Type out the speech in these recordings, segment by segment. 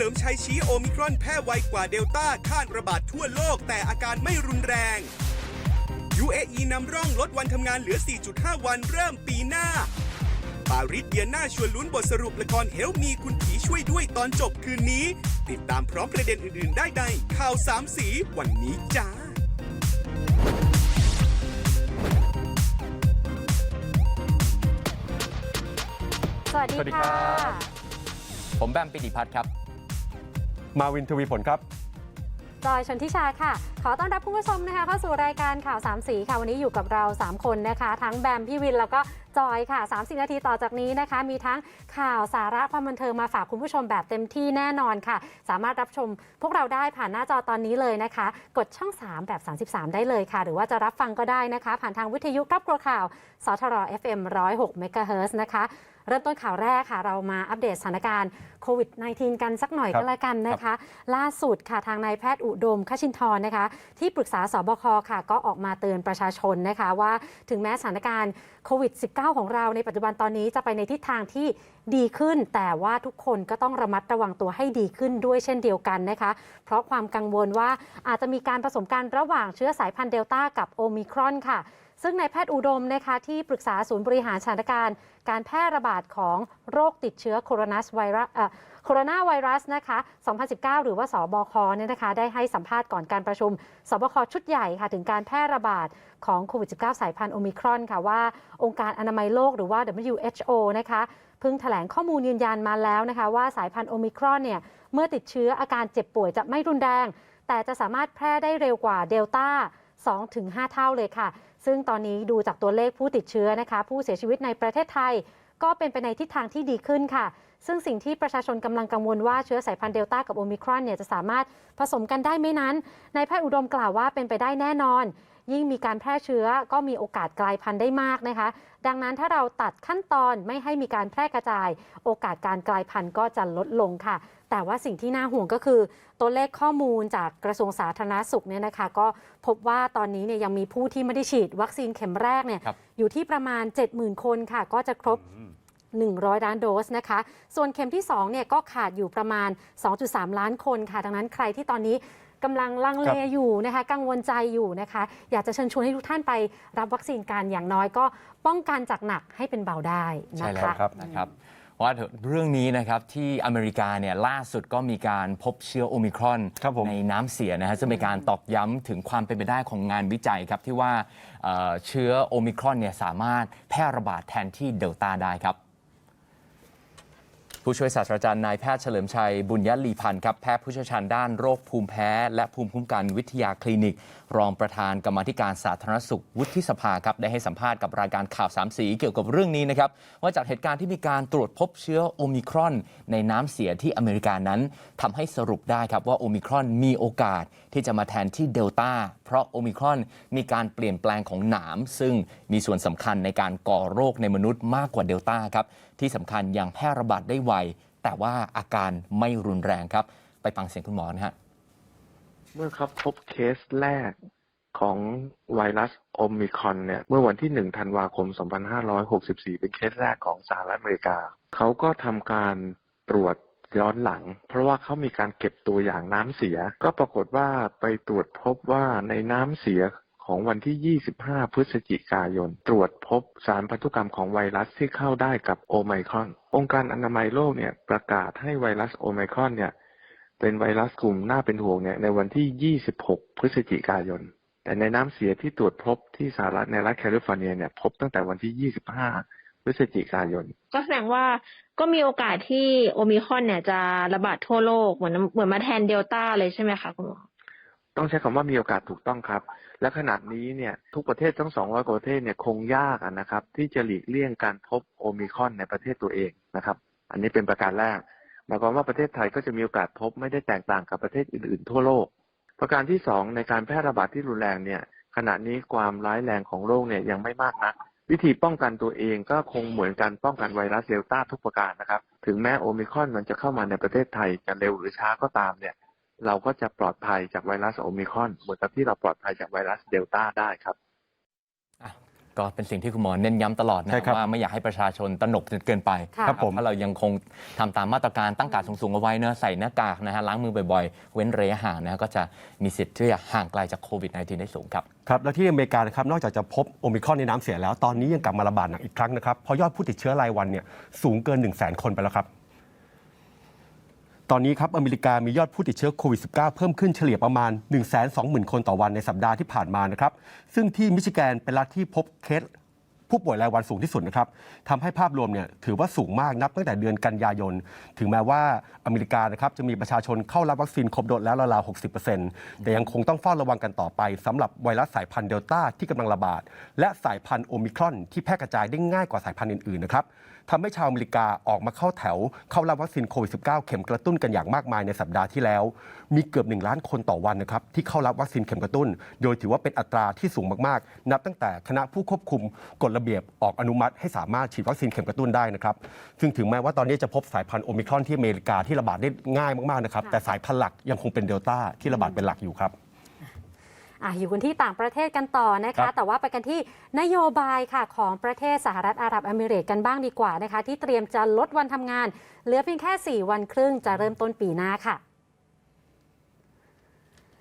ลิมชัยชี้โอมิครอนแพร่ไวกว่าเดลต้าคาดระบาดทั่วโลก แต่อาการไม่รุนแรง UAE นำร่องลดวันทำงานเหลือ 4.5 วันเริ่มปีหน้า ปาริสเดียนาชวนลุ้นบทสรุปละครเฮลมีคุณผีช่วยด้วยตอนจบคืนนี้ ติดตามพร้อมประเด็นอื่น ๆ ได้ในข่าวสามสีวันนี้จ้าสวัสดีสวัสดีครัค่ะบผมแบมปิติพัฒน์ครับ มาวินทวีผลครับจอยชนทิชาค่ะ ขอต้อนรับคุณผู้ชมนะคะเข้าสู่รายการข่าวสามสีค่ะ วันนี้อยู่กับเรา 3 คนนะคะ ทั้งแบมพี่วินแล้วก็จอยค่ะ 30 นาทีต่อจากนี้นะคะ มีทั้งข่าวสาระความบันเทิงมาฝากคุณผู้ชมแบบเต็มที่แน่นอนค่ะ สามารถรับชมพวกเราได้ผ่านหน้าจอตอนนี้เลยนะคะ กดช่อง 3 แบบ 33 ได้เลยค่ะ หรือว่าจะรับฟังก็ได้นะคะ ผ่านทางวิทยุครอบครัวข่าวสทร FM 106 MHz นะคะ เริ่มต้นข่าวแรกค่ะ เรามาอัปเดตสถานการณ์โควิด -19 กันสักหน่อยครับก็แล้วกันนะคะ ล่าสุดค่ะทางนายแพทย์อุดมคชินทร์นะคะ ที่ปรึกษาสบคค่ะ ก็ออกมาเตือนประชาชนนะคะว่าถึงแม้สถานการณ์โควิด -19 ของเราในปัจจุบันตอนนี้จะไปในทิศทางที่ดีขึ้น แต่ว่าทุกคนก็ต้องระมัดระวังตัวให้ดีขึ้นด้วยเช่นเดียวกันนะคะ เพราะความกังวลว่าอาจจะมีการผสมกันระหว่างเชื้อสายพันธุ์เดลต้ากับโอมิครอนค่ะ ซึ่งนายแพทย์อุดมนะคะที่ปรึกษาศูนย์บริหารสถานการณ์ การแพร่ระบาดของโรคติดเชื้อโคโรนาไวรัสเอ่อโคโรนาไวรัสนะคะ 2019 หรือว่าสบคเนี่ยนะคะ ได้ให้สัมภาษณ์ก่อนการประชุม สบคชุดใหญ่ค่ะถึงการแพร่ระบาดของโควิด -19 สายพันธุ์โอมิครอนค่ะว่าองค์การอนามัยโลกหรือว่า WHO นะคะเพิ่งแถลงข้อมูลยืนยันมาแล้วนะคะว่าสายพันธุ์โอมิครอนเนี่ยเมื่อติดเชื้ออาการเจ็บป่วยจะไม่รุนแรง แต่จะสามารถแพร่ได้เร็วกว่าเดลต้า 2-5 เท่าเลยค่ะ ซึ่งตอนนี้ดูจากตัวเลขผู้ติดเชื้อนะคะ ผู้เสียชีวิตในประเทศไทย ก็เป็นไปในทิศทางที่ดีขึ้นค่ะ ซึ่งสิ่งที่ประชาชนกำลังกังวลว่าเชื้อสายพันธุ์เดลต้ากับโอมิครอนเนี่ยจะสามารถผสมกันได้ไหมนั้นนายแพทย์อุดมกล่าวว่าเป็นไปได้แน่นอน ยิ่งมีการแพร่เชื้อก็มีโอกาสกลายพันธุ์ได้มากนะคะ ดังนั้นถ้าเราตัดขั้นตอนไม่ให้มีการแพร่กระจาย โอกาสการกลายพันธุ์ก็จะลดลงค่ะ แต่ว่าสิ่งที่น่าห่วงก็คือ ตัวเลขข้อมูลจากกระทรวงสาธารณสุขเนี่ยนะคะ ก็พบว่าตอนนี้เนี่ยยังมีผู้ที่ไม่ได้ฉีดวัคซีนเข็มแรกเนี่ยครับอยู่ที่ประมาณ 70,000 คนค่ะ ก็จะครบ100 ล้านโดสนะคะ ส่วนเข็มที่2เนี่ยก็ขาดอยู่ประมาณ 2.3 ล้านคนค่ะ ดังนั้นใครที่ตอนนี้ กำลังลังเลครับอยู่นะคะ กังวลใจอยู่นะคะ อยากจะเชิญชวนให้ทุกท่านไปรับวัคซีนกันอย่างน้อยก็ป้องกันจากหนักให้เป็นเบาได้ใช่นะแล้วคะครับนะครับว่าเรื่องนี้นะครับที่อเมริกาเนี่ยล่าสุดก็มีการพบเชื้อโอมิครอนครับผมในน้ำเสียนะฮะซึ่งเป็นการตอกย้ำถึงความเป็นไปได้ของงานวิจัยครับที่ว่าเอ่อเชื้อโอมิครอนเนี่ยสามารถแพร่ระบาดแทนที่เดลต้าได้ครับ ผู้ช่วยศาสตราจารย์นายแพทย์เฉลิมชัยบุญยลีพันธ์ครับแพทย์ผู้เชี่ยวชาญด้านโรคภูมิแพ้ และภูมิคุ้มกันวิทยาคลินิก รองประธานกรรมธิการสาธารณสุขวุฒิสภาครับได้ให้สัมภาษณ์กับรายการข่าวสามสีเกี่ยวกับเรื่องนี้นะครับว่าจากเหตุการณ์ที่มีการตรวจพบเชื้อโอมิครอน ในน้ำเสียที่อเมริกานั้นทำให้สรุปได้ครับว่าโอมิครอนมีโอกาสที่จะมาแทนที่เดลต้าเพราะโอมิครอนมีการเปลี่ยนแปลงของหนาม ซึ่งมีส่วนสำคัญในการก่อโรคในมนุษย์มากกว่าเดลต้าครับที่สำคัญยังแพร่ระบาดได้ไวแต่ว่าอาการไม่รุนแรงครับ ไปฟังเสียงคุณหมอนะฮะ เมื่อเขาพบเคสแรกของไวรัสโอมิคอนเนี่ย เมื่อวันที่ 1 ธันวาคม 2564 เป็นเคสแรกของสหรัฐอเมริกา เขาก็ทำการตรวจย้อนหลัง เพราะว่าเขามีการเก็บตัวอย่างน้ำเสีย ก็ปรากฏว่าไปตรวจพบว่าในน้ำเสียของวันที่ 25 พฤศจิกายน ตรวจพบสารพันธุกรรมของไวรัสที่เข้าได้กับโอไมครอน องค์การอนามัยโลกเนี่ยประกาศให้ไวรัสโอไมครอนเนี่ย เป็นไวรัสกลุ่มน่าเป็นห่วงเนี่ยในวันที่ 26 พฤศจิกายน แต่ในน้ำเสียที่ตรวจพบที่สหรัฐในรัฐแคลิฟอร์เนียเนี่ยพบตั้งแต่วันที่ 25 พฤศจิกายน ก็แสดงว่าก็มีโอกาสที่โอมิครอนเนี่ยจะระบาดทั่วโลกเหมือนเหมือนมาแทนเดลต้าเลยใช่ไหมคะคุณหมอต้องใช้คำว่ามีโอกาสถูกต้องครับ และขนาดนี้เนี่ยทุกประเทศทั้ง 200 กว่าประเทศเนี่ยคงยากอะนะครับ ที่จะหลีกเลี่ยงการพบโอมิครอนในประเทศตัวเองนะครับ อันนี้เป็นประการแรก หมายความว่าประเทศไทยก็จะมีโอกาสพบไม่ได้แตกต่างกับประเทศอื่นๆ ทั่วโลก ประการที่สองในการแพร่ระบาดที่รุนแรงเนี่ยขณะนี้ความร้ายแรงของโรคเนี่ยยังไม่มากนักวิธีป้องกันตัวเองก็คงเหมือนการป้องกันไวรัสเดลต้าทุกประการนะครับ ถึงแม้โอมิครอนมันจะเข้ามาในประเทศไทยจะเร็วหรือช้าก็ตามเนี่ย เราก็จะปลอดภัยจากไวรัสโอมิครอนเหมือนกับที่เราปลอดภัยจากไวรัสเดลต้าได้ครับ ก็เป็นสิ่งที่คุณหมอเน้นย้ำตลอดนะใช่ครับว่าไม่อยากให้ประชาชนตระหนกจนเกินไปค่ะครับผม ถ้าเรายังคงทำตามมาตรการตั้งการสูงๆเอาไว้เนอะใส่หน้ากากนะฮะล้างมือบ่อยๆ เว้นระยะห่างนะฮะก็จะมีสิทธิ์ที่จะห่างไกลจากโควิด -19 ได้สูงครับ ครับแล้วที่อเมริกานะครับนอกจากจะพบโอมิครอนในน้ำเสียแล้ว ตอนนี้ยังกลับมาระบาดหนักอีกครั้งนะครับเพราะยอดผู้ติดเชื้อรายวันเนี่ยสูงเกิน 1 0 0 0 0แคนไปแล้วครับ ตอนนี้ครับอเมริกามียอดผู้ติดเชื้อโควิด -19 เพิ่มขึ้นเฉลี่ยประมาณ 1 2 0 0 0 0 คนต่อวันในสัปดาห์ที่ผ่านมานะครับ ซึ่งที่มิชิแกนเป็นรัฐที่พบเคส ผู้ป่วยรายวันสูงที่สุดนะครับทำให้ภาพรวมเนี่ยถือว่าสูงมากนับตั้งแต่เดือนกันยายน ถึงแม้ว่าอเมริกานะครับจะมีประชาชนเข้ารับวัคซีนครบโดสแล้วราวๆ60%แต่ยังคงต้องเฝ้าระวังกันต่อไปสำหรับไวรัสสายพันธุ์เดลต้าที่กำลังระบาด และสายพันธุ์โอมิครอน ที่แพร่กระจายได้ง่ายกว่าสายพันธุ์อื่นๆนะครับทำให้ชาวอเมริกาออกมาเข้าแถว เข้ารับวัคซีนโควิด -19 เข็มกระตุ้นกันอย่างมากมายในสัปดาห์ที่แล้ว มีเกือบ1ล้านคนต่อวันนะครับที่เข้ารับวัคซีนเข็มกระตุ้น โดยถือว่าเป็นอัตราที่สูงมากๆ นับตั้งแต่คณะผู้ควบคุมกฎระเบียบออกอนุมัติให้สามารถฉีดวัคซีนเข็มกระตุ้นได้นะครับซึ่งถึงแม้ว่าตอนนี้จะพบสายพันธุ์โอมิครอนที่อเมริกาที่ระบาดได้ง่ายมากๆนะครับค่ะแต่สายพันธุ์หลักยังคงเป็นเดลต้าที่ระบาดเป็นหลักอยู่ครับอะอยู่กันที่ต่างประเทศกันต่อนะครัคะบแต่ว่าไปกันที่นโยบายค่ะของประเทศสหรัฐอาหรับเอมิเรตส์กันบ้างดีกว่านะคะ ที่เตรียมจะลดวันทำงาน เหลือเพียงแค่ 4 วันครึ่งจะเริ่มต้นปีหน้าค่ะ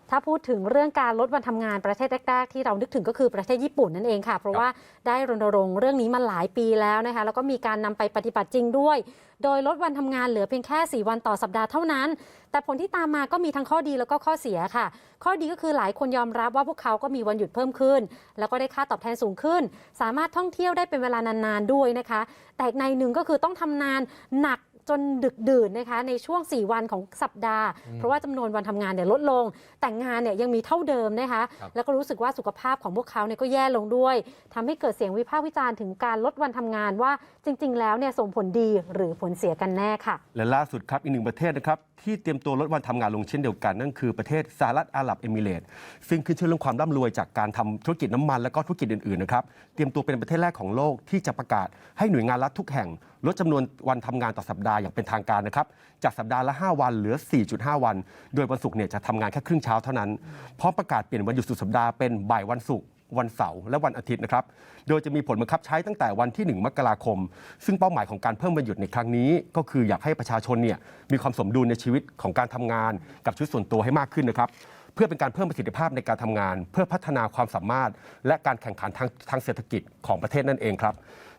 ถ้าพูดถึงเรื่องการลดวันทำงานประเทศแรกๆที่เรานึกถึงก็คือประเทศญี่ปุ่นนั่นเองค่ะ เพราะว่าได้รณรงค์เรื่องนี้มาหลายปีแล้วนะคะ แล้วก็มีการนำไปปฏิบัติจริงด้วย โดยลดวันทำงานเหลือเพียงแค่ 4 วันต่อสัปดาห์เท่านั้น แต่ผลที่ตามมาก็มีทั้งข้อดีแล้วก็ข้อเสียค่ะ ข้อดีก็คือหลายคนยอมรับว่าพวกเขาก็มีวันหยุดเพิ่มขึ้น แล้วก็ได้ค่าตอบแทนสูงขึ้น สามารถท่องเที่ยวได้เป็นเวลานานๆด้วยนะคะ แต่ในหนึ่งก็คือต้องทำนานหนัก จนดึกดื่นนะคะในช่วง 4 วันของสัปดาห์ เพราะว่าจำนวนวันทำงานเนี่ยลดลง แต่งานเนี่ยยังมีเท่าเดิมนะคะครับแล้วก็รู้สึกว่าสุขภาพของพวกเขาเนี่ยก็แย่ลงด้วยทำให้เกิดเสียงวิพากษ์วิจารณ์ถึงการลดวันทำงานว่าจริง ๆ แล้วเนี่ยส่งผลดีหรือผลเสียกันแน่ค่ะ และล่าสุดครับอีกหนึ่งประเทศนะครับที่เตรียมตัวลดวันทำงานลงเช่นเดียวกัน นั่นคือประเทศสหรัฐอาหรับเอมิเรตส์ซึ่งขึ้นชื่อเรื่องความร่ำรวยจากการทำธุรกิจน้ำมันและก็ธุรกิจอื่นๆนะครับเตรียมตัวเป็นประเทศแรกของโลกที่จะประกาศให้หน่วยงานรัฐทุกแห่งลดจำนวนวันทำงานต่อสัปดาห์อย่างเป็นทางการนะครับจากสัปดาห์ละ 5 วันเหลือ 4.5 วัน โดยวันศุกร์เนี่ยจะทำงานแค่ครึ่งเช้าเท่านั้นพร้อมประกาศเปลี่ยนวันหยุดสุดสัปดาห์เป็นบ่ายวันศุกร์วันเสาร์และวันอาทิตย์นะครับ โดยจะมีผลบังคับใช้ตั้งแต่วันที่ 1 มกราคม ซึ่งเป้าหมายของการเพิ่มวันหยุดในครั้งนี้ ก็คืออยากให้ประชาชนเนี่ยมีความสมดุลในชีวิตของการทำงาน กับชีวิตส่วนตัวให้มากขึ้นนะครับ เพื่อเป็นการเพิ่มประสิทธิภาพในการทำงาน เพื่อพัฒนาความสามารถ และการแข่งขันทางทางเศรษฐกิจของประเทศนั่นเองครับ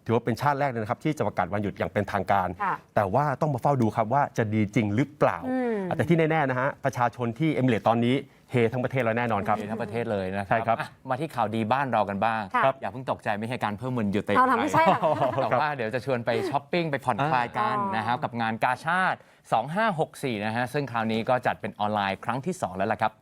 ถือว่าเป็นชาติแรกเลยนะครับที่จะประกาศวันหยุดอย่างเป็นทางการค่ะแต่ว่าต้องมาเฝ้าดูครับว่าจะดีจริงหรือเปล่าอืมแต่ที่แน่ๆนะฮะประชาชนที่เอมิเรตส์ตอนนี้เฮทั้งประเทศแล้วแน่นอนครับมีทั้งประเทศเลยนะคใช่รับครับอะมาที่ข่าวดีบ้านเรากันบ้างค่ะอย่าเพิ่งตกใจไม่ใช่การเพิ่มวันหยุดแต่อเอาย่างล่ะไรไม่ใช่หรอกแต่ว่าเดี๋ยวจะชวนไปช้อปปิ้งไปผ่อนคลายกันอ่านนะครับกับงานกาชาติ 2564 นะฮะซึ่งคราวนี้ก็จัดเป็นออนไลน์ครั้งที่ 2 แล้วล่ะครับ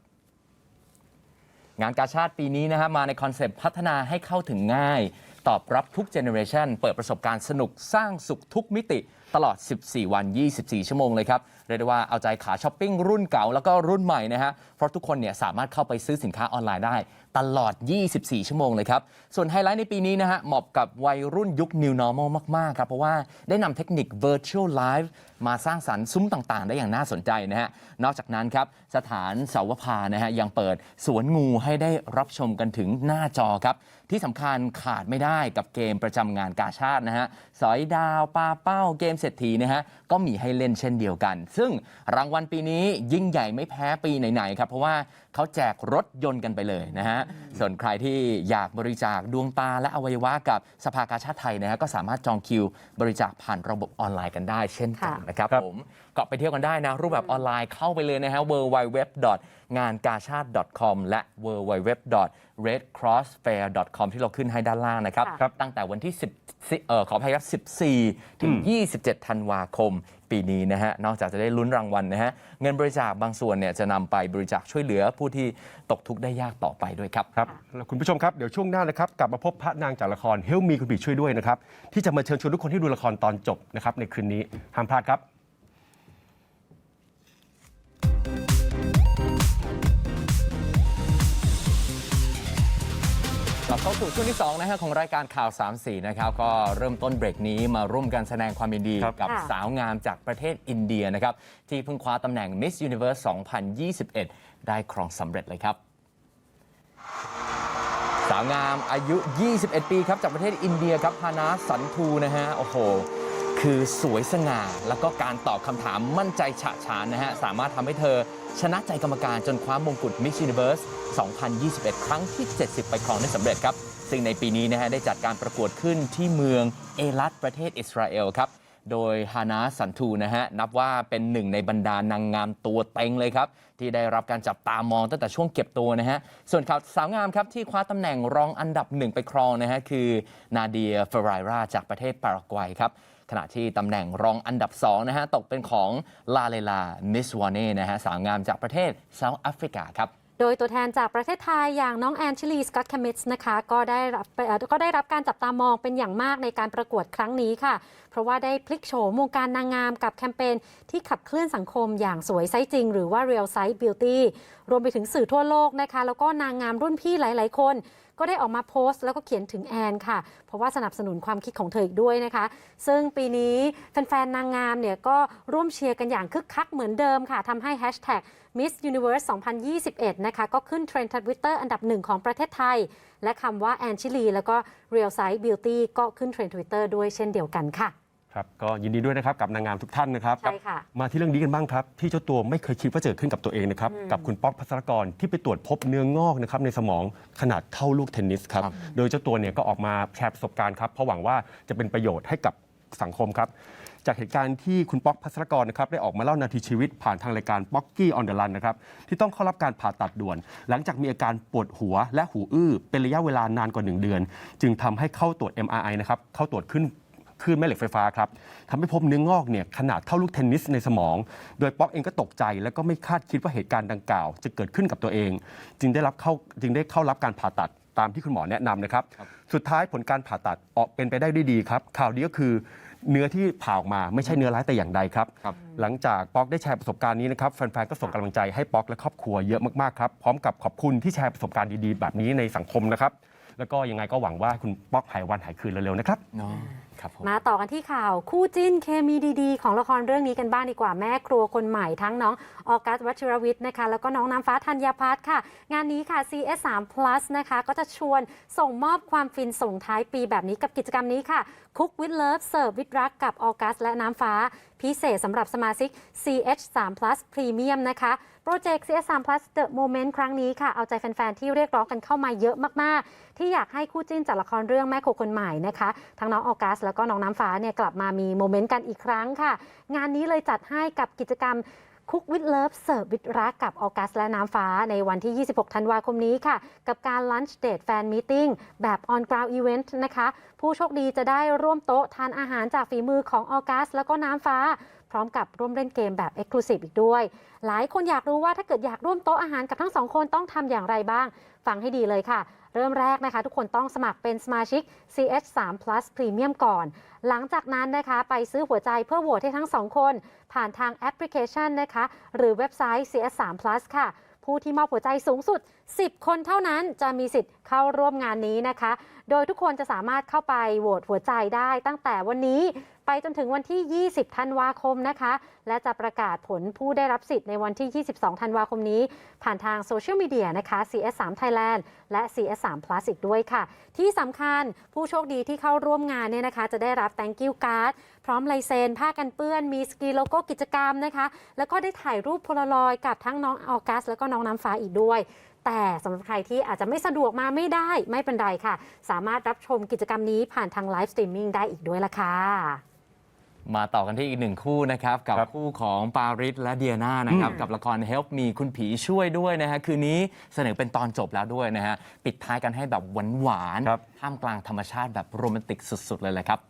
งานกาชาติปีนี้นะฮะมาในคอนเซปต์พัฒนาให้เข้าถึงง่าย ตอบรับทุกเจเนอเรชันเปิดประสบการณ์สนุกสร้างสุขทุกมิติ ตลอด 14 วัน 24 ชั่วโมงเลยครับ เรียกได้ว่าเอาใจขาช้อปปิ้งรุ่นเก่าแล้วก็รุ่นใหม่นะฮะ เพราะทุกคนเนี่ยสามารถเข้าไปซื้อสินค้าออนไลน์ได้ ตลอด 24 ชั่วโมงเลยครับ ส่วนไฮไลท์ในปีนี้นะฮะเหมาะกับวัยรุ่นยุค New Normal มากๆครับเพราะว่าได้นำเทคนิค Virtual Live มาสร้างสรรค์ซุ้มต่างๆ ได้อย่างน่าสนใจนะฮะนอกจากนั้นครับสถานเสาวภานะฮะยังเปิดสวนงูให้ได้รับชมกันถึงหน้าจอครับที่สำคัญขาดไม่ได้กับเกมประจำงานกาชาตินะฮะสอยดาวปลาเป้าเกมเศรษฐีนะฮะก็มีให้เล่นเช่นเดียวกัน ซึ่งรางวัลปีนี้ยิ่งใหญ่ไม่แพ้ปีไหนๆครับเพราะว่าเขาแจกรถยนต์กันไปเลยนะฮะส่วนใครที่อยากบริจาคดวงตาและอวัยวะกับสภากาชาติไทยนะฮะก็สามารถจองคิวบริจาคผ่านระบบออนไลน์กันได้เช่นกันค่ะ นะครับครับผมก็ไปเที่ยวกันได้นะรูปแบบออนไลน์เข้าไปเลยนะฮะ w w w งานกาชาติ .com และ w w w redcrossfair.com ที่เราขึ้นให้ด้านล่างนะครับ ครับ ตั้งแต่วันที่10เอ่อขออภัยครับ 14 ถึง 27 ธันวาคม ปีนี้นะฮะ นอกจากจะได้ลุ้นรางวัลนะฮะ เงินบริจาคบางส่วนเนี่ยจะนำไปบริจาคช่วยเหลือผู้ที่ตกทุกข์ได้ยากต่อไปด้วยครับ ครับแล้วคุณผู้ชมครับ เดี๋ยวช่วงหน้านะครับ กลับมาพบพระนางจากละครเฮลมีคุณผีช่วยด้วยนะครับ ที่จะมาเชิญชวนทุกคนที่ดูละครตอนจบนะครับในคืนนี้ห้ามพลาดครับ ลับเข้าสู่ช่วงที่2นะฮะของรายการข่าว3 4นะครับ ก็เริ่มต้นเบรกนี้มาร่วมกันแสดงความยินดี ครับ กับค่ะสาวงามจากประเทศอินเดียนะครับ ที่เพิ่งคว้าตำแหน่ง Miss Universe 2021 ได้ครองสำเร็จเลยครับ สาวงามอายุ 21 ปีครับ จากประเทศอินเดียครับฮานาสันทูนะฮะ โอ้โห คือสวยสง่า แล้วก็การตอบคำถามมั่นใจฉะฉานนะฮะ สามารถทำให้เธอชนะใจกรรมการจนคว้ามงกุฎ Miss Universe 2021 ครั้งที่ 70 ไปครองได้สำเร็จครับ ซึ่งในปีนี้นะฮะได้จัดการประกวดขึ้นที่เมืองเอลัตประเทศอิสราเอลครับ โดยฮานาสันทูนะฮะ นับว่าเป็นหนึ่งในบรรดานางงามตัวเต็งเลยครับ ที่ได้รับการจับตามองตั้งแต่ช่วงเก็บตัวนะฮะ ส่วนข่าวสาวงามครับที่คว้าตำแหน่งรองอันดับหนึ่งไปครองนะฮะคือนาเดียเฟรายราจากประเทศปารากวัยครับ ขณะที่ตำแหน่งรองอันดับ2นะฮะตกเป็นของลาเลลา มิสวาเน่นะฮะสาวงามจากประเทศเซาท์แอฟริกาครับโดยตัวแทนจากประเทศไทยอย่างน้องแอนชิลีสกอตแคมิสนะคะก็ได้รับก็ได้รับการจับตามองเป็นอย่างมากในการประกวดครั้งนี้ค่ะ เพราะว่าได้พลิกโฉมวงการนางงามกับแคมเปญที่ขับเคลื่อนสังคมอย่างสวยไซส์จริง หรือว่า Real Size Beauty รวมไปถึงสื่อทั่วโลกนะคะ แล้วก็นางงามรุ่นพี่หลาย ๆ คน ก็ได้ออกมาโพสต์แล้วก็เขียนถึงแอนค่ะ เพราะว่าสนับสนุนความคิดของเธออีกด้วยนะคะ ซึ่งปีนี้แฟนๆนางงามเนี่ยก็ร่วมเชียร์กันอย่างคึกคักเหมือนเดิมค่ะทำให้แฮชแท็ก Miss Universe 2021 นะคะ ก็ขึ้นเทรนด์ทวิตเตอร์อันดับหนึ่งของประเทศไทย และคำว่าแอนชิลีแล้วก็ Real Size Beauty ก็ขึ้นเทรนด์ทวิตเตอร์ด้วยเช่นเดียวกันค่ะ ครับก็ยินดีด้วยนะครับกับนางงามทุกท่านนะครับใช่ค่ะมาที่เรื่องนี้กันบ้างครับ ที่เจ้าตัวไม่เคยคิดว่าจะเกิดขึ้นกับตัวเองนะครับ กับคุณป๊อกพัสรกรที่ไปตรวจพบเนื้องอกนะครับในสมองขนาดเท่าลูกเทนนิสครับครับ โดยเจ้าตัวเนี่ยก็ออกมาแชร์ประสบการณ์ครับ เพราะหวังว่าจะเป็นประโยชน์ให้กับสังคมครับ จากเหตุการณ์ที่คุณป๊อกพัสรกรนะครับได้ออกมาเล่านาทีชีวิตผ่านทางรายการป๊อกกี้ออนเดอะรันนะครับที่ต้องเข้ารับการผ่าตัดด่วน หลังจากมีอาการปวดหัวและหูอื้อเป็นระยะเวลานานกว่า 1 เดือน จึงทำให้เข้าตรวจ MRI นะครับเข้าตรวจขึ้น คลื่นแม่เหล็กไฟฟ้าครับทำให้พบเนื้องอกเนี่ยขนาดเท่าลูกเทนนิสในสมอง โดยป๊อกเองก็ตกใจ แล้วก็ไม่คาดคิดว่าเหตุการณ์ดังกล่าว จะเกิดขึ้นกับตัวเอง จึงได้รับเข้าจึงได้เข้ารับการผ่าตัดตามที่คุณหมอแนะนำนะครับ สุดท้ายผลการผ่าตัดออกเป็นไปได้ด้วยดีครับ ข่าวดีก็คือเนื้อที่ผ่าออกมาไม่ใช่เนื้อร้ายแต่อย่างใดครับครับหลังจากป๊อกได้แชร์ประสบการณ์นี้นะครับแฟนๆก็ส่งกำลังใจให้ป๊อกและครอบครัวเยอะมากๆครับ พร้อมกับขอบคุณที่แชร์ประสบการณ์ดีๆ แบบนี้ในสังคมนะครับ แล้วก็ยังไงก็หวังว่าคุณป๊อกหายวันหายคืนเร็วๆนะครับเนาะ ครับผม มาต่อกันที่ข่าวคู่จิ้นเคมีดีๆ ของละครเรื่องนี้กันบ้างดีกว่าแม่ครัวคนใหม่ทั้งน้องออกัสวัชิรวิทย์นะคะ แล้วก็น้องน้ำฟ้าธัญญาพัฒน์ค่ะ งานนี้ค่ะ CS3 Plus นะคะ ก็จะชวนส่งมอบความฟินส่งท้ายปีแบบนี้กับกิจกรรมนี้ค่ะ Cook with Love Serve with รักกับออกัสและน้ำฟ้า พิเศษสำหรับสมาชิก CH3 Plus Premium นะคะโปรเจกต์ CS3 Plus The Moment ครั้งนี้ค่ะ เอาใจแฟนๆที่เรียกร้องกันเข้ามาเยอะมากๆ ที่อยากให้คู่จิ้นจากละครเรื่องแม่โคคนใหม่นะคะทั้งน้องออกัสแล้วก็น้องน้ำฟ้าเนี่ยกลับมามีโมเมนต์กันอีกครั้งค่ะ งานนี้เลยจัดให้กับกิจกรรมคุกวิดเลิฟเสิร์ฟวิดรักกับออกัสและน้ำฟ้าในวันที่ 26 ธันวาคมนี้ค่ะ กับการ Lunch Date Fan Meeting แบบ On Ground Event นะคะ ผู้โชคดีจะได้ร่วมโต๊ะทานอาหารจากฝีมือของออกัส แล้วก็น้ำฟ้า พร้อมกับร่วมเล่นเกมแบบ Exclusive อีกด้วย หลายคนอยากรู้ว่าถ้าเกิดอยากร่วมโต๊ะอาหารกับทั้งสองคนต้องทำอย่างไรบ้าง ฟังให้ดีเลยค่ะ เริ่มแรกนะคะ ทุกคนต้องสมัครเป็นสมาชิก CS3 Plus Premium ก่อน หลังจากนั้นนะคะไปซื้อหัวใจเพื่อโหวตให้ทั้งสองคน ผ่านทางแอปพลิเคชันนะคะ หรือเว็บไซต์ CS3 Plus ค่ะ ผู้ที่มอบหัวใจสูงสุด10 คนเท่านั้นจะมีสิทธิ์เข้าร่วมงานนี้นะคะ โดยทุกคนจะสามารถเข้าไปโหวตหัวใจได้ตั้งแต่วันนี้ไปจนถึงวันที่ 20 ธันวาคมนะคะ และจะประกาศผลผู้ได้รับสิทธิ์ในวันที่ 22 ธันวาคมนี้ ผ่านทางโซเชียลมีเดียนะคะ CS3 Thailand และ CS3 Plus อีกด้วยค่ะ ที่สำคัญผู้โชคดีที่เข้าร่วมงานเนี่ยนะคะ จะได้รับ thank you card พร้อมลายเซ็นผ้ากันเปื้อน มีสกีโลโก้กิจกรรมนะคะ แล้วก็ได้ถ่ายรูปโพลารอยกับทั้งน้องออกัส แล้วก็น้องน้ำฟ้าอีกด้วย แต่สำหรับใครที่อาจจะไม่สะดวกมาไม่ได้ไม่เป็นไรค่ะ สามารถรับชมกิจกรรมนี้ผ่านทางไลฟ์สตรีมมิ่งได้อีกด้วยละค่ะ มาต่อกันที่อีกหนึ่งคู่นะครับ กับครับคู่ของปาริสและเดียนานะครับ กับละคร Help Me คุณผีช่วยด้วยนะฮะคืนนี้เสนอเป็นตอนจบแล้วด้วยนะฮะ ปิดท้ายกันให้แบบหวานครับๆท่ามกลางธรรมชาติแบบโรแมนติกสุด ๆ เลยแหละครับ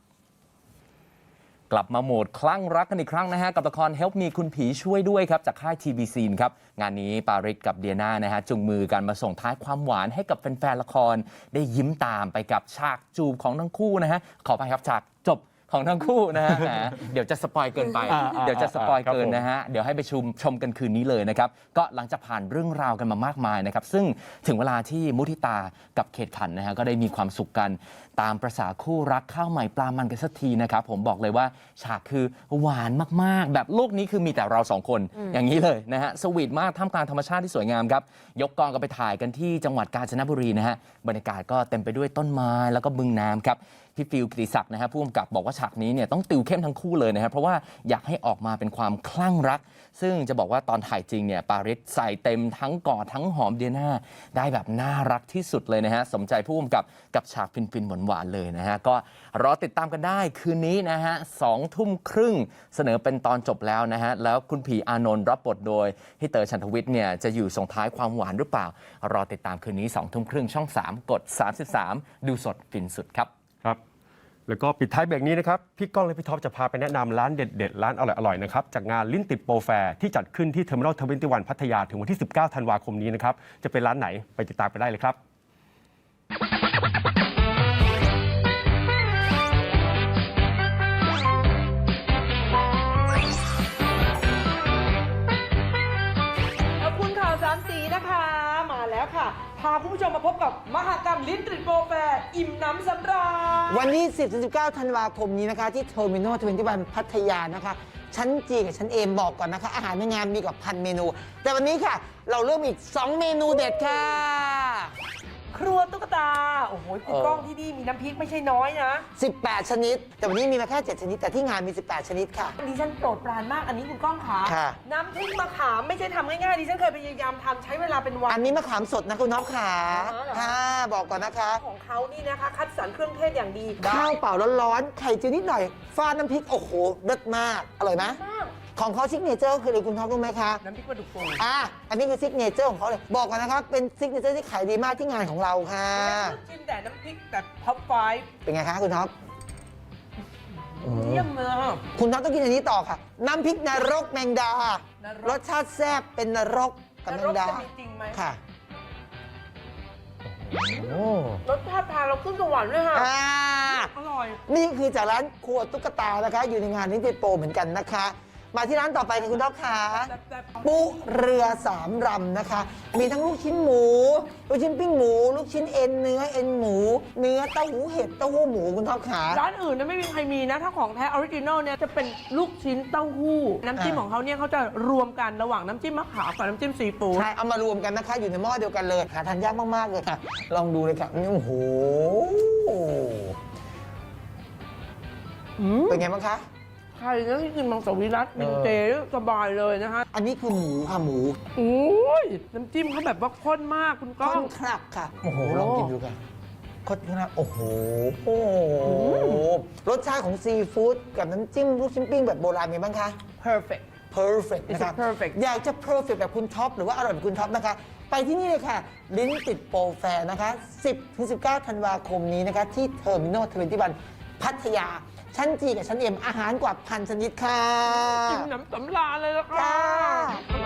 กลับมาโหมดคลั่งรักกันอีกครั้งนะฮะ กับละคร Help Me คุณผีช่วยด้วยครับ จากค่าย TBC ครับ งานนี้ปาริสกับเดียนานะฮะ จุงมือกันมาส่งท้ายความหวานให้กับแฟนๆละคร ได้ยิ้มตามไปกับฉากจูบของทั้งคู่นะฮะ ขอไปครับฉากจบ ของทั้งคู่นะฮะแหมเดี๋ยวจะสปอยเกินไป อ่าอ่าเดี๋ยวจะสปอยครับเกินผมนะฮะ เดี๋ยวให้ไปชมชมกันคืนนี้เลยนะครับ ก็หลังจากผ่านเรื่องราวกันมามากมายนะครับ ซึ่งถึงเวลาที่มุทิตากับเขตขันนะฮะก็ได้มีความสุขกัน ตามประษาคู่รักข้าวใหม่ปลามันกันสักทีนะครับ ผมบอกเลยว่าฉากคือหวานมากๆ แบบโลกนี้คือมีแต่เราสองคน อย่างนี้เลยนะฮะ สวีทมากท่ามกลางธรรมชาติที่สวยงามครับ ยกกองกันไปถ่ายกันที่จังหวัดกาญจนบุรีนะฮะ บรรยากาศก็เต็มไปด้วยต้นไม้แล้วก็บึงน้ำครับ พี่ฟิลกิติศักดิ์นะฮะผู้กำกับบอกว่าฉากนี้เนี่ยต้องติวเข้มทั้งคู่เลยนะครับเพราะว่าอยากให้ออกมาเป็นความคลั่งรัก ซึ่งจะบอกว่าตอนถ่ายจริงเนี่ยปาริสใส่เต็มทั้งกอดทั้งหอมเดียนาได้แบบน่ารักที่สุดเลยนะฮะสมใจผู้กำกับกับฉากฟินๆหวานๆเลยนะฮะก็รอติดตามกันได้คืนนี้นะฮะสองทุ่มครึ่งเสนอเป็นตอนจบแล้วนะฮะแล้วคุณผีอานนท์รับบทโดยพี่เต๋อชันทวิทย์เนี่ยจะอยู่ส่งท้ายความหวานหรือเปล่า รอติดตามคืนนี้สองทุ่มครึ่งช่อง 3 กด 33 ดูสดฟินสุดครับ แล้วก็ปิดท้ายเบรกนี้นะครับ พี่ก้องและพี่ท็อปจะพาไปแนะนำร้านเด็ดๆ ร้านอร่อยๆนะครับ จากงานลิ้นติดโปรแฟร์ที่จัดขึ้นที่เทอร์มินอลทเวนตี้วันพัทยาถึงวันที่ 19 ธันวาคมนี้นะครับ จะเป็นร้านไหนไปติดตามไปได้เลยครับาคุณผู้ชมมาพบกับมหกรรมลิ้นตรีโปรแฟร์อิ่มน้ำสำราญวันที่ 10-19 ธันวาคมนี้นะคะ ที่เทอร์มินอลทเวนตี้วันพัทยานะคะ ชั้นจีกับชั้นเอมบอกก่อนนะคะ อาหารในงานมีกว่าพันเมนู แต่วันนี้ค่ะ เราเริ่มอีก 2 เมนูเด็ดค่ะ ครัวตุ๊กตา โอ้โหคุณเออกล้องที่นี่มีน้ำพริกไม่ใช่น้อยนะ 18 ชนิด แต่วันนี้มีมาแค่ 7 ชนิด แต่ที่งานมี 18 ชนิดค่ะ ดิฉันโปรดปรานมากอันนี้คุณก้องขาค่ะ น้ำพริกมะขามไม่ใช่ทำง่ายๆดิฉันเคยพยายามทำใช้เวลาเป็นวัอันน นี้มะขามสดนะคุณน้องขาอ๋อเหรอ ค่ะ บอกก่อนนะคะ ของเขานี่นะคะ คัดสรรเครื่องเทศอย่างดีข้าวเปล่าร้อนๆ ไข่เจียวนิดหน่อยฟาดน้ำพริก โอ้โหเลิศมาก อร่อยไหมมาก ของเขาซิกเนเจอร์คืออะไรคุณท็อปรู้ไหมคะ น้ำพริกปลาดุกฟูอะ อันนี้คือซิกเนเจอร์ของเขาเลย บอกก่อนนะครับ เป็นซิกเนเจอร์ที่ขายดีมากที่งานของเราค่ะชิมแต่น้ำพริกแบบท็อปไฟเป็นไงคะคุณท็อป เยี่ยมเลยอะ คุณท็อปต้องกินอันนี้ต่อค่ะ น้ำพริกนรกแมงดา นรกรสชาติแซ่บเป็นนรกกับนแมรงกดาจะมีจริงไหม ค่ะรสชาติทานเราขึ้นสวรรค์เลยค่ะ อ่า อร่อย นี่คือจากร้านครัวตุ๊กตานะคะ อยู่ในงานนิติโปรเหมือนกันนะคะ มาที่ร้านต่อไปค่ะคุณท็อปค่ะปุเรือสามรำนะคะ มีทั้งลูกชิ้นหมู ลูกชิ้นปิ้งหมู ลูกชิ้นเอ็นเนื้อเอ็นหมู เนื้อเต้าหู้เห็ดเต้าหู้หมูคุณท็อปขาร้านอื่นเนี่ยไม่มีใครมีนะถ้าของแท้ออริจินอลเนี่ยจะเป็นลูกชิ้นเต้าหู้ น้ำจิ้มอ่าของเขาเนี่ยเขาจะรวมกันระหว่างน้ำจิ้มมะขามกับน้ำจิ้มซีฟู้ดใช่เอามารวมกันนะคะอยู่ในหม้อเดียวกันเลยหาทานยากมากๆเลยค่ะ ลองดูเลยค่ะนี่โอ้โหอืมเป็นไงบ้างคะใครนะที่กินมังสวิรัตเป็นเจสบายเลยนะคะอันนี้คือหมูค่ะหมูโอ้ยน้ำจิ้มเขาแบบว่าข้นมากคุณก้ข้องนคลักค่ะ โอ้โหโอ้ลองกินดูค่ะข้นคลักโอ้โหโอ้โหรสชาติของซีฟู้ดกับน้ำจิ้มลูกชิ้นปิ้งแบบโบราณมีบ้างคะ perfect perfect นะ It's คะ a perfect อยากจะ perfect แบบคุณท็อปหรือว่าอร่อยแบบคุณท็อปนะคะ ไปที่นี่เลยค่ะ ลิ้นติดโปรแฟร์นะคะ 10-19 ธันวาคมนี้นะคะ ที่เทอร์มินอลทเวนตี้วันพัทยา ชั้นจีกับชั้นเอ็มอาหารกว่าพันชนิดค่ะ กินน้ำสำราญเลยละค่ะจ้า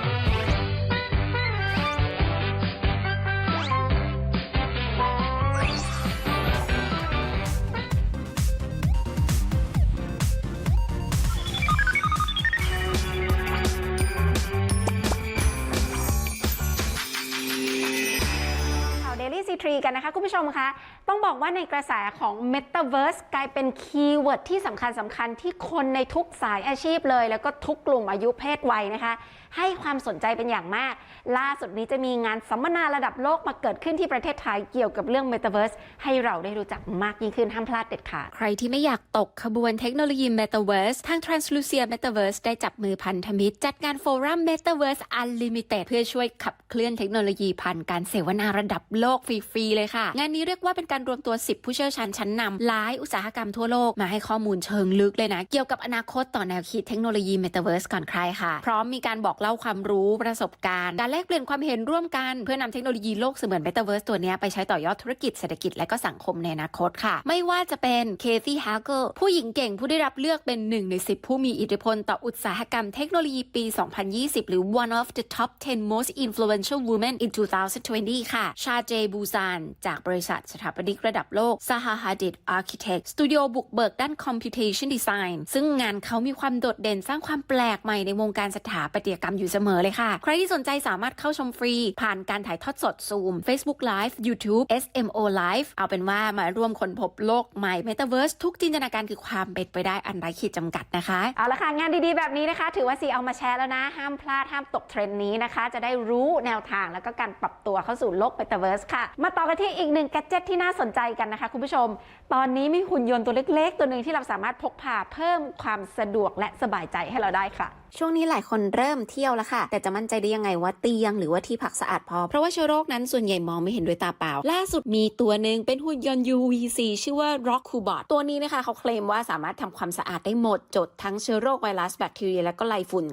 ข่าว Daily C3 กันนะคะ คุณผู้ชมคะ ต้องบอกว่าในกระแสของ Metaverse กลายเป็นคีย์เวิร์ดที่สำคัญสำคัญที่คนในทุกสายอาชีพเลย แล้วก็ทุกกลุ่มอายุเพศวัยนะคะให้ความสนใจเป็นอย่างมาก ล่าสุดนี้จะมีงานสัมมนาระดับโลกมาเกิดขึ้นที่ประเทศไทยเกี่ยวกับเรื่อง Metaverse ให้เราได้รู้จักมากยิ่งขึ้นห้ามพลาดเด็ดขาดใครที่ไม่อยากตกขบวนเทคโนโลยี Metaverse ทาง Translucia Metaverse ได้จับมือพันธมิตร จัดงานโฟรัม Metaverse Unlimited เพื่อช่วยขับเคลื่อนเทคโนโลยีผ่านการเสวนาระดับโลกฟรีๆเลยค่ะ งานนี้เรียกว่าเป็นการรวมตัว 10 ผู้เชี่ยวชาญชั้นนำหลายอุตสาหกรรมทั่วโลกมาให้ข้อมูลเชิงลึกเลยนะ เกี่ยวกับอนาคตต่อแนวคิดเทคโนโลยี Metaverse ก่อนใครค่ะ พร้อมมีการบอกเล่าาความรู้ประสบการณ์ การแลกเปลี่ยนความเห็นร่วมกัน เพื่อนำเทคโนโลยีโลกเสมือน Metaverse ตัวนี้ไปใช้ต่อยอดธุรกิจเศรษฐกิจและก็สังคมในอนาคตค่ะ ไม่ว่าจะเป็นเคซี่ฮาร์เกอร์ผู้หญิงเก่งผู้ได้รับเลือกเป็นหนึ่งใน 10 ผู้มีอิทธิพลต่ออุตสาหกรรมเทคโนโลยีปี 2020 หรือ one of the top 10 most influential women in 2020 ค่ะ ชาเจบูซาน จากบริษัทสถาปนิกระดับโลก Zaha Hadid Architect สตูดิโอบุกเบิกด้าน Computation Design ซึ่งงานเขามีความโดดเด่นสร้างความแปลกใหม่ในวงการสถาปัตยกรรมอยู่เสมอเลยค่ะ ใครที่สนใจสามารถเข้าชมฟรี ผ่านการถ่ายทอดสด Zoom Facebook Live YouTube SMO Live เอาเป็นว่ามาร่วมค้นพบโลกใหม่ Metaverse ทุกจินตนาการคือความเป็นไปได้อันไร้ขีดจำกัดนะคะ เอาละค่ะ งานดีๆแบบนี้นะคะ ถือว่าซีเอามาแชร์แล้วนะ ห้ามพลาดห้ามตกเทรนด์นี้นะคะ จะได้รู้แนวทางแล้วก็การปรับตัวเข้าสู่โลก Metaverse ค่ะ มาต่อกันที่อีกหนึ่งแกจิตที่น่าสนใจกันนะคะ คุณผู้ชม ตอนนี้มีหุ่นยนต์ตัวเล็กๆ ตัวหนึ่งที่เราสามารถพกพาเพิ่มความสะดวกและสบายใจให้เราได้ค่ะช่วงนี้หลายคนเริ่มเที่ยวแล้วค่ะ แต่จะมั่นใจได้ยังไงว่าเตียงหรือว่าที่พักสะอาดพอ เพราะว่าเชื้อโรคนั้นส่วนใหญ่มองไม่เห็นด้วยตาเปล่า ล่าสุดมีตัวหนึ่งเป็นหุ่นยนต์ UVC ชื่อว่า Rock c u b o t ตัวนี้นะคะ เขาเคลมว่าสามารถทำความสะอาดได้หมดจดทั้งเชื้อโรคไวรัสแบคทีเรียและก็ไลฝุ่น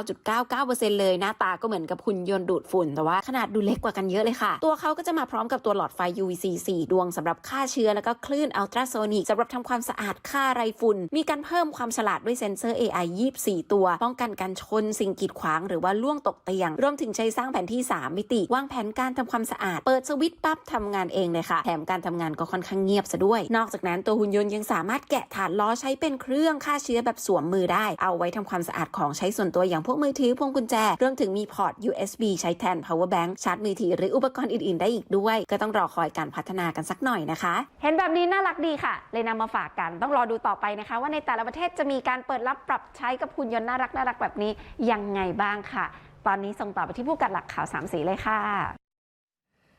99.99%เลยหน้าตาก็เหมือนกับหุ่นยนต์ดูดฝุ่น แต่ว่าขนาดดูเล็กกว่ากันเยอะเลยค่ะ ตัวเขาก็จะมาพร้อมกับตัวหลอดไฟ UVC 4 ดวงสำหรับฆ่าเชื้อแล้วก็คลื่นอัลตราโซนิกสำหรับทำความสะอาดฆ่าไรฝุ่น มีการเพิ่มความฉลาดด้วยเซ็นเซอร์ AI 24 ตัวป้องกันการชนสิ่งกีดขวางหรือว่าล่วงตกเตียง รวมถึงใช้สร้างแผนที่ 3 มิติ วางแผนการทำความสะอาด เปิดสวิตช์ปั๊บทำงานเองเลยค่ะ แถมการทำงานก็ค่อนข้างเงียบซะด้วย นอกจากนั้นตัวหุ่นยนต์ยังสามารถแกะฐานล้อใช้เป็นเครื่องฆ่าเชื้อแบบสวมมือได้ เอาไว้ทำความสะอาดของใช้ส่วนตัวอย่างพวกมือถือพวงกุญแจ รวมถึงมีพอร์ต USB ใช้แทน power bank ชาร์จมือถือหรืออุปกรณ์อื่นๆ ได้อีกด้วย ก็ต้องรอคอยการพัฒนากันสักหน่อยนะคะ เห็นแบบนี้น่ารักดีค่ะ เลยนำมาฝากกันต้องรอดูต่อไปนะคะ ว่าในแต่ละประเทศจะมีการเปิดรับปรับใช้กับหุ่นยนต์น่ารักน่ารักแบบนี้ยังไงบ้างค่ะ ตอนนี้ส่งต่อไปที่ผู้กัดหลักข่าวสามสีเลยค่ะ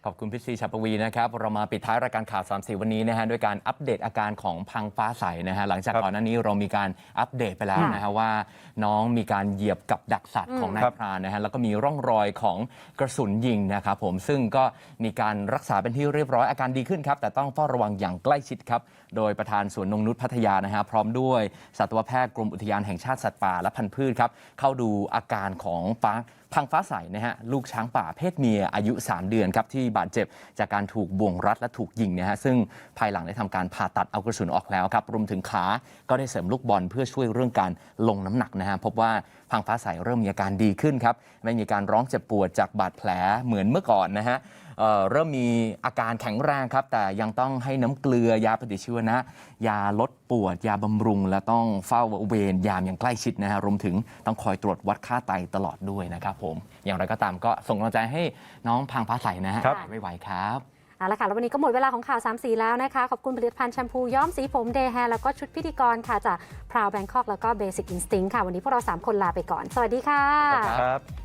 ขอบคุณพี่ซีชัปวีนะครับ เรามาปิดท้ายรายการข่าว3ามสีวันนี้นะฮะด้วยการอัปเดตอาการของพังฟ้าใสนะฮะหลังจากครับก่อนหน้านี้เรามีการอัปเดตไปแล้วค่ะนะฮะว่า น้องมีการเหยียบกับดักสัตว์ของนายครับพรานนะฮะแล้วก็มีร่องรอยของกระสุนยิงนะครับผมซึ่งก็มีการรักษาเป็นที่เรียบร้อยอาการดีขึ้นครับ แต่ต้องเฝ้าระวังอย่างใกล้ชิดครับ โดยประธานสวนนงนุษย์พัทยานะฮะพร้อมด้วยสัตวแพทย์กรมอุทยานแห่งชาติสัตว์ป่าและพันธุ์พืชครับเข้าดูอาการของฟ้า พังฟ้าใสนะฮะลูกช้างป่าเพศเมียอายุ 3 เดือนครับที่บาดเจ็บจากการถูกบ่วงรัดและถูกยิงนะฮะซึ่งภายหลังได้ทำการผ่าตัดเอากระสุนออกแล้วครับรวมถึงขาก็ได้เสริมลูกบอลเพื่อช่วยเรื่องการลงน้ำหนักนะฮะพบว่าพังฟ้าใสเริ่มมีอาการดีขึ้นครับไม่มีการร้องเจ็บปวดจากบาดแผลเหมือนเมื่อก่อนนะฮะ เอ่อเริ่มมีอาการแข็งแรงครับ แต่ยังต้องให้น้ำเกลือยาปฏิชีวนะ ยาลดปวด ยาบำรุง และต้องเฝ้าเวรยามอย่างใกล้ชิดนะฮะรวมถึงต้องคอยตรวจวัดค่าไตตลอดด้วยนะครับผม อย่างไรก็ตามก็ส่งกำลังใจให้น้องพังฟ้าใสนะฮะครับไม่ไหวๆครับเอาละค่ะ แล้ววันนี้ก็หมดเวลาของข่าว 3 สีแล้วนะคะ ขอบคุณผลิตภัณฑ์แชมพูย้อมสีผมเดย์แฮร์แล้วก็ชุดพิธีกรค่ะ จากพราวแบงคอกแล้วก็เบสิกอินสติ้งค่ะ วันนี้พวกเรา 3 คนลาไปก่อน สวัสดีค่ะครับครับ